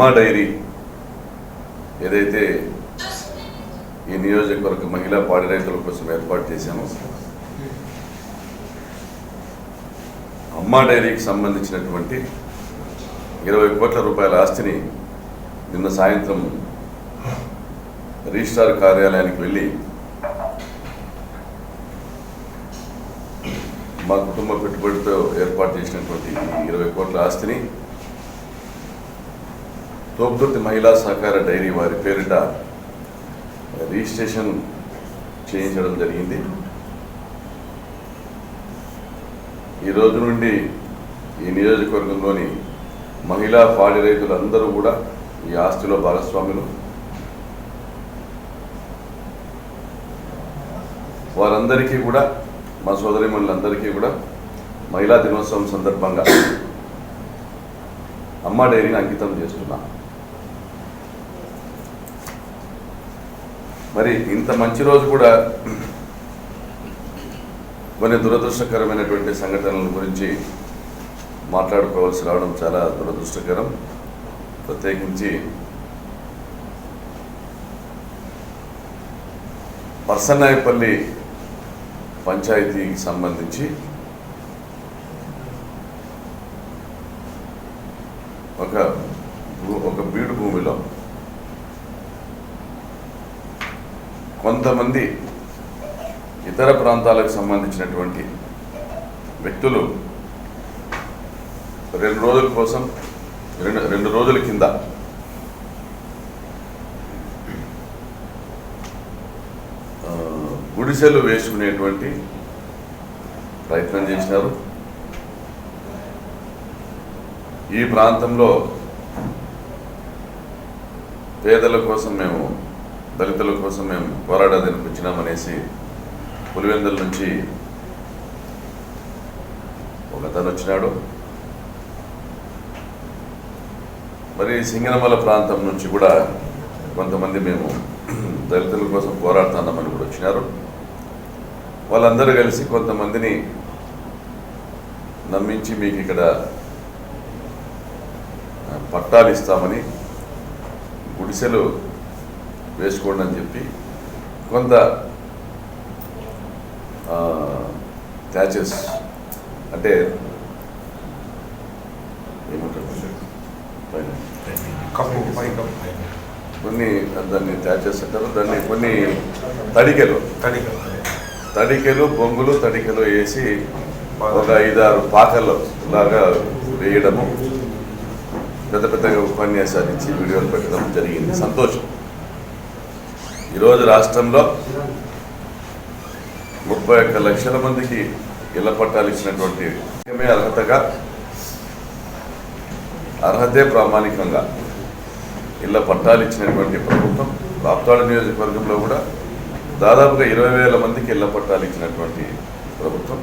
అమ్మా డైరీ ఏదైతే ఈ నియోజకవర్గ మహిళా పాడి రైతుల కోసం ఏర్పాటు చేశాను అమ్మా డైరీకి సంబంధించినటువంటి ఇరవై కోట్ల రూపాయల ఆస్తిని నిన్న సాయంత్రం రిజిస్ట్రార్ కార్యాలయానికి వెళ్ళి మా కుటుంబ పెట్టుబడితో ఏర్పాటు చేసినటువంటి ఇరవై కోట్ల ఆస్తిని తోపుదుర్తి మహిళా సహకార డైరీ వారి పేరిట రిజిస్ట్రేషన్ చేయించడం జరిగింది. ఈ రోజు నుండి ఈ నియోజకవర్గంలోని మహిళా పాడి రైతులందరూ కూడా ఈ ఆస్తిలో భాగస్వాములు. వారందరికీ కూడా మా సోదరిమణులందరికీ కూడా మహిళా దినోత్సవం సందర్భంగా అమ్మ డైరీని అంకితం చేస్తున్నాను మరి ఇంత మంచి రోజు కూడా కొన్ని దురదృష్టకరమైనటువంటి సంఘటనల గురించి మాట్లాడుకోవాల్సి రావడం చాలా దురదృష్టకరం. ప్రత్యేకించి పర్సన్నాయపల్లి పంచాయతీకి సంబంధించి ఒక భూ- ఒక బీడు భూమిలో కొంతమంది ఇతర ప్రాంతాలకు సంబంధించినటువంటి వ్యక్తులు రెండు రోజుల కోసం రెండు రెండు రోజుల కింద గుడిసెలు వేసుకునేటువంటి ప్రయత్నం చేసినారు. ఈ ప్రాంతంలో పేదల కోసం మేము దళితుల కోసం మేము పోరాడడానికి వచ్చినామనేసి పులివెందుల నుంచి ఒక అతను వచ్చినాడు. మరి సింగనమల ప్రాంతం నుంచి కూడా కొంతమంది మేము దళితుల కోసం పోరాడుతున్నామని కూడా వచ్చినారు. వాళ్ళందరూ కలిసి కొంతమందిని నమ్మించి మీకు ఇక్కడ పట్టాలు ఇస్తామని గుడిసెలు వేసుకోండి అని చెప్పి కొంత థ్యాచెస్ అంటే ఏమంటారు కొన్ని దాన్ని థ్యాచెస్ అంటారు దాన్ని కొన్ని తడికెలు. తడిక తడికెలు బొంగులు తడికెలు వేసి ఒక ఐదారు పాకలు లాగా వేయడము. పెద్ద పెద్దగా ఉపన్యాసాలు ఇచ్చి వీడియోలు పెట్టడం జరిగింది. సంతోషం. ఈరోజు రాష్ట్రంలో ముప్పై ఒక్క లక్షల మందికి ఇళ్ళ పట్టాలు ఇచ్చినటువంటి అర్హతగా అర్హతే ప్రామాణికంగా ఇళ్ళ పట్టాలు ఇచ్చినటువంటి ప్రభుత్వం రాప్తాడు నియోజకవర్గంలో కూడా దాదాపుగా ఇరవై వేల మందికి ఇళ్ళ పట్టాలు ఇచ్చినటువంటి ప్రభుత్వం.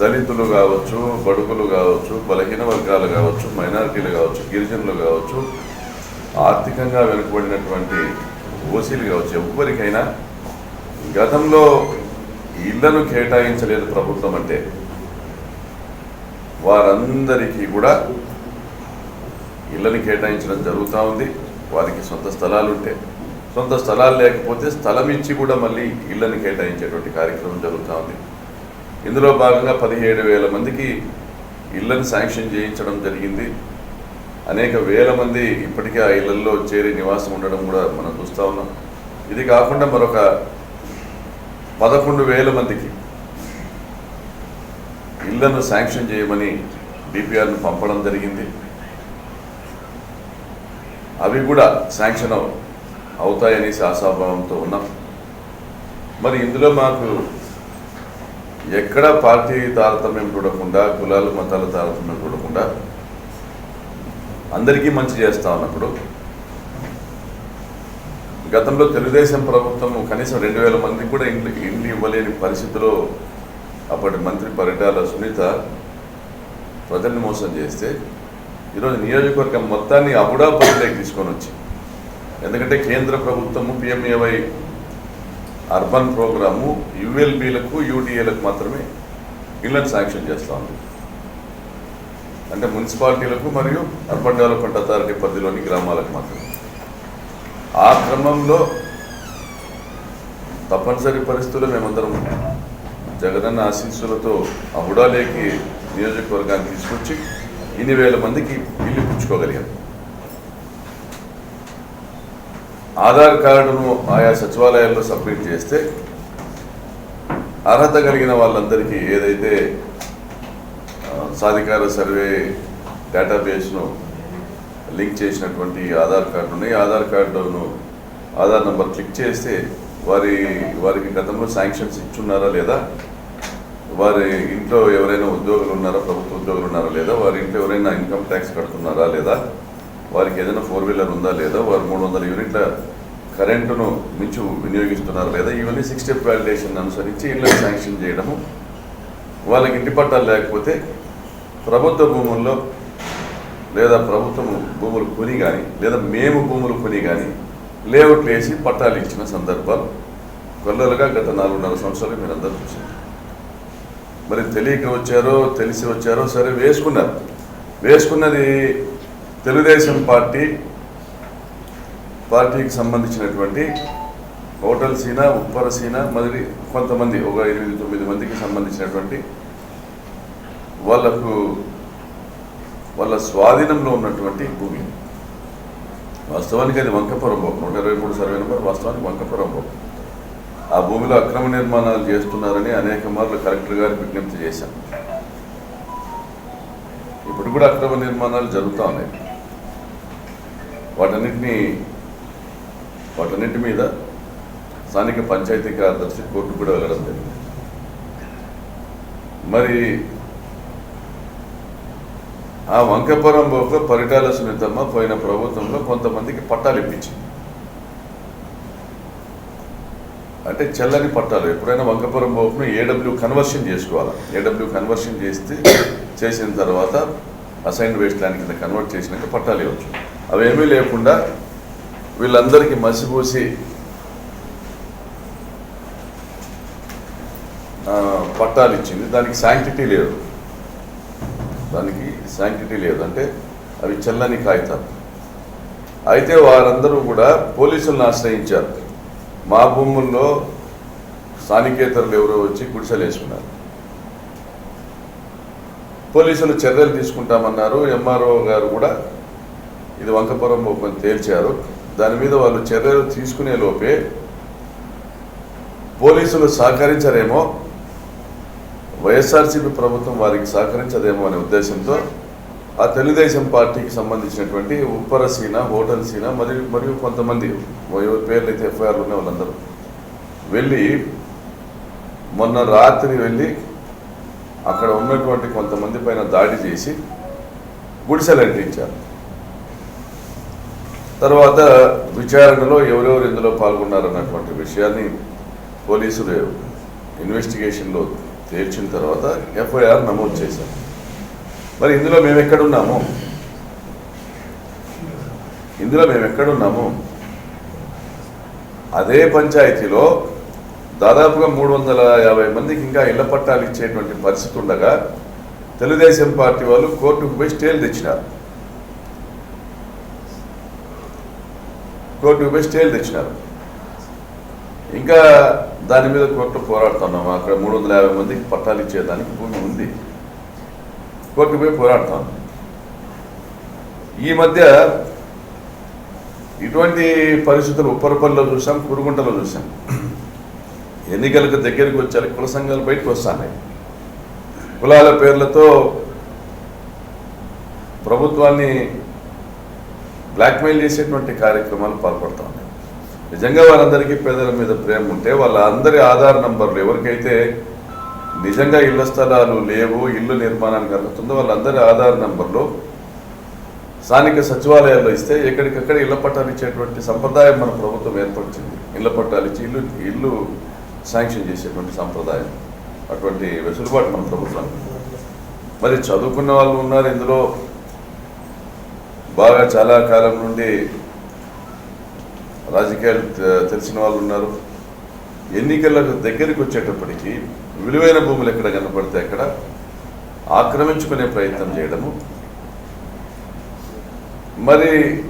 దళితులు కావచ్చు బడుగులు కావచ్చు బలహీన వర్గాలు కావచ్చు మైనారిటీలు కావచ్చు గిరిజనులు కావచ్చు ఆర్థికంగా వెనుకబడినటువంటి ఓసీలు కావచ్చు ఎవ్వరికైనా గతంలో ఇళ్ళను కేటాయించలేదు ప్రభుత్వం అంటే. వారందరికీ కూడా ఇళ్ళని కేటాయించడం జరుగుతూ ఉంది. వారికి సొంత స్థలాలు ఉంటే. సొంత స్థలాలు లేకపోతే స్థలం ఇచ్చి కూడా మళ్ళీ ఇళ్ళని కేటాయించేటువంటి కార్యక్రమం జరుగుతూ ఉంది. ఇందులో భాగంగా పదిహేడు వేల మందికి ఇళ్ళని శాంక్షన్ చేయించడం జరిగింది. అనేక వేల మంది ఇప్పటికే ఆ ఇళ్ళలో చేరి నివాసం ఉండడం కూడా మనం చూస్తూ ఉన్నాం. ఇది కాకుండా మరొక పదకొండు వేల మందికి ఇళ్ళను శాంక్షన్ చేయమని డిపిఆర్ను పంపడం జరిగింది. అవి కూడా శాంక్షన్ అవుతాయనేసి ఆశాభావంతో ఉన్నాం. మరి ఇందులో మాకు ఎక్కడ పార్టీ తారతమ్యం చూడకుండా కులాలు మతాల తారతమ్యం చూడకుండా అందరికీ మంచి చేస్తా ఉన్నప్పుడు గతంలో తెలుగుదేశం ప్రభుత్వం కనీసం రెండు వేల మందికి కూడా ఇండ్లు ఇండ్లు ఇవ్వలేని పరిస్థితిలో అప్పటి మంత్రి పరిటాల సునీత ప్రజల్ని మోసం చేస్తే ఈరోజు నియోజకవర్గం మొత్తాన్ని అబుడా పరిధిలోకి తీసుకొని వచ్చి ఎందుకంటే కేంద్ర ప్రభుత్వము పిఎంఏవై అర్బన్ ప్రోగ్రాము యుఎల్బీలకు యూడిఏలకు మాత్రమే ఇళ్ళని శాంక్షన్ చేస్తూ ఉంది. అంటే మున్సిపాలిటీలకు మరియు అర్బన్ డెవలప్మెంట్ అథారిటీ పరిధిలోని గ్రామాలకు మాత్రం ఆ క్రమంలో తప్పనిసరి పరిస్థితుల్లో మేమందరం జగనన్న ఆశీస్సులతో ఆ హుడాలేకి నియోజకవర్గాన్ని తీసుకొచ్చి ఇన్ని వేల మందికి ఇల్లు పుచ్చుకోగలిగాం ఆధార్ కార్డును ఆయా సచివాలయాల్లో సబ్మిట్ చేస్తే అర్హత కలిగిన వాళ్ళందరికీ ఏదైతే సాధికార సర్వే డేటాబేస్ను లింక్ చేసినటువంటి ఆధార్ కార్డు ఉన్నాయి ఆధార్ కార్డును ఆధార్ నెంబర్ క్లిక్ చేస్తే వారి వారికి గతంలో శాంక్షన్స్ ఇచ్చున్నారా లేదా? వారి ఇంట్లో ఎవరైనా ఉద్యోగులు ఉన్నారా? ప్రభుత్వ ఉద్యోగులు ఉన్నారా లేదా? వారి ఇంట్లో ఎవరైనా ఇన్కమ్ ట్యాక్స్ కడుతున్నారా లేదా? వారికి ఏదైనా ఫోర్ వీలర్ ఉందా లేదా? వారు మూడు వందల యూనిట్ల కరెంటును మించు వినియోగిస్తున్నారా లేదా? ఇవన్నీ సిక్స్ స్టెప్ వ్యాలిడేషన్ అనుసరించి ఇళ్ళకి శాంక్షన్ చేయడము. వాళ్ళకి ఇంటి పట్టాలు లేకపోతే ప్రభుత్వ భూముల్లో లేదా ప్రభుత్వం భూములు కొని కానీ లేదా మేము భూములు కొని కానీ లేఅవుట్లు వేసి పట్టాలు ఇచ్చిన సందర్భాలు కొల్లలుగా గత నాలుగున్నర సంవత్సరాలు మీరు అందరూ చూసారు మరి తెలియక వచ్చారో తెలిసి వచ్చారో సరే వేసుకున్నారు. వేసుకున్నది తెలుగుదేశం పార్టీ పార్టీకి సంబంధించినటువంటి హోటల్ సీన ఉప్పర సీన మరి కొంతమంది ఒక ఎనిమిది తొమ్మిది మందికి సంబంధించినటువంటి వాళ్ళకు వాళ్ళ స్వాధీనంలో ఉన్నటువంటి భూమి. వాస్తవానికి అది వంకపురం భవన్ నూట ఇరవై మూడు సర్వే నెంబర్ వాస్తవానికి వంకపురం భవన్ ఆ భూమిలో అక్రమ నిర్మాణాలు చేస్తున్నారని అనేక మార్లు కలెక్టర్ గారు విజ్ఞప్తి చేశాం ఇప్పుడు కూడా అక్రమ నిర్మాణాలు జరుగుతూ ఉన్నాయి. వాటన్నిటినీ వాటన్నిటి మీద స్థానిక పంచాయతీ కార్యదర్శి కోర్టు కూడా వెళ్ళడం జరిగింది. మరి ఆ వంకపురం ఒక పరిటాల సునీతమ్మ పోయిన ప్రభుత్వంలో కొంతమందికి పట్టాలు ఇప్పించింది. అంటే చెల్లని పట్టాలు ఎప్పుడైనా వంకపురం బోపును ఏడబ్ల్యూ కన్వర్షన్ చేసుకోవాలి? ఏడబ్ల్యూ కన్వర్షన్ చేస్తే చేసిన తర్వాత అసైన్ వేస్ట్ ల్యాండ్ కింద కన్వర్ట్ చేసినాక పట్టాలు ఇవ్వచ్చు. అవేమీ లేకుండా వీళ్ళందరికీ మసిపూసి పట్టాలు ఇచ్చింది. దానికి శాంక్టిటీ లేదు. దానికి శాంక్టిటీ లేదు. అంటే అవి చెల్లని కాగితాలు. అయితే వారందరూ కూడా పోలీసులను ఆశ్రయించారు. మా భూముల్లో స్థానికేతరులు ఎవరో వచ్చి గుడిసెలు వేసుకున్నారు. పోలీసులు చర్యలు తీసుకుంటామన్నారు. ఎంఆర్ఓ గారు కూడా ఇది వంకపురం ఓపెన్ తేల్చారు. దాని మీద వాళ్ళు చర్యలు తీసుకునే లోపే పోలీసులు సహకరించరేమో వైఎస్ఆర్సీపీ ప్రభుత్వం వారికి సహకరించదేమో అనే ఉద్దేశంతో ఆ తెలుగుదేశం పార్టీకి సంబంధించినటువంటి ఉప్పర సీన హోటల్ సీన మరియు మరియు కొంతమంది ఎవరి పేర్లు అయితే ఎఫ్ఐఆర్లు ఉన్నాయి వాళ్ళందరూ. వెళ్ళి మొన్న రాత్రి వెళ్ళి అక్కడ ఉన్నటువంటి కొంతమంది పైన దాడి చేసి గుడిసెలు అంటించారు తర్వాత విచారణలో ఎవరెవరు ఇందులో పాల్గొన్నారన్నటువంటి విషయాన్ని పోలీసులు ఇన్వెస్టిగేషన్లో తేల్చిన తర్వాత ఎఫ్ఐఆర్ నమోదు చేశారు మరి ఇందులో మేము ఎక్కడున్నాము? ఇందులో మేము ఎక్కడున్నాము? అదే పంచాయతీలో దాదాపుగా మూడు వందల యాభై మందికి ఇంకా ఇళ్ళ పట్టాలు ఇచ్చేటువంటి పరిస్థితి ఉండగా తెలుగుదేశం పార్టీ వాళ్ళు కోర్టుకు పోయి స్టేలు తెచ్చినారు. కోర్టుకు పోయి స్టేలు తెచ్చినారు. ఇంకా దాని మీద కోర్టు పోరాడుతున్నాము అక్కడ మూడు వందల యాభై మందికి పట్టాలు ఇచ్చేదానికి భూమి ఉంది. కోర్టుపై పోయి పోరాడుతాం. ఈ మధ్య ఇటువంటి పరిస్థితులు ఉప్పరపల్లిలో చూసాం కురుగుంటలో చూసాం. ఎన్నికలకు దగ్గరికి వచ్చారు కుల సంఘాలు బయటకు వస్తున్నాయి. కులాల పేర్లతో ప్రభుత్వాన్ని బ్లాక్మెయిల్ చేసేటువంటి కార్యక్రమాలు పాల్పడతాం. నిజంగా వారందరికీ పేదల మీద ప్రేమ ఉంటే వాళ్ళందరి ఆధార్ నంబర్లు ఎవరికైతే నిజంగా ఇళ్ళ స్థలాలు లేవు ఇల్లు నిర్మాణానికి అర్హతుందో వాళ్ళందరి ఆధార్ నంబర్లు స్థానిక సచివాలయాల్లో ఇస్తే ఎక్కడికక్కడ ఇళ్ళ పట్టాలు ఇచ్చేటువంటి సంప్రదాయం మన ప్రభుత్వం ఏర్పరిచింది. ఇళ్ళ పట్టాలు ఇచ్చి ఇల్లు ఇల్లు శాంక్షన్ చేసేటువంటి సంప్రదాయం. అటువంటి వెసులుబాటు మన ప్రభుత్వం మరి చదువుకున్న వాళ్ళు ఉన్నారు ఇందులో. బాగా చాలా కాలం నుండి రాజకీయాలు తె- తెలిసిన వాళ్ళు ఉన్నారు. ఎన్నికలకు దగ్గరికి వచ్చేటప్పటికి విలువైన భూములు ఎక్కడ కనపడితే అక్కడ ఆక్రమించుకునే ప్రయత్నం చేయడము. మరి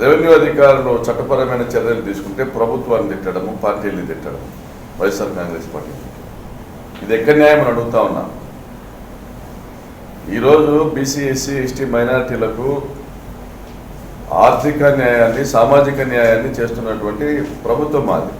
రెవెన్యూ అధికారులు చట్టపరమైన చర్యలు తీసుకుంటే ప్రభుత్వాన్ని తిట్టడము పార్టీలు తిట్టడం వైఎస్ఆర్ కాంగ్రెస్ పార్టీ ఇది ఎక్కడ న్యాయం అని అడుగుతా ఉన్నా. ఈరోజు బీసీ ఎస్సీ ఎస్టీ మైనారిటీలకు ఆర్థిక న్యాయాన్ని సామాజిక న్యాయాన్ని చేస్తున్నటువంటి ప్రభుత్వం మాది.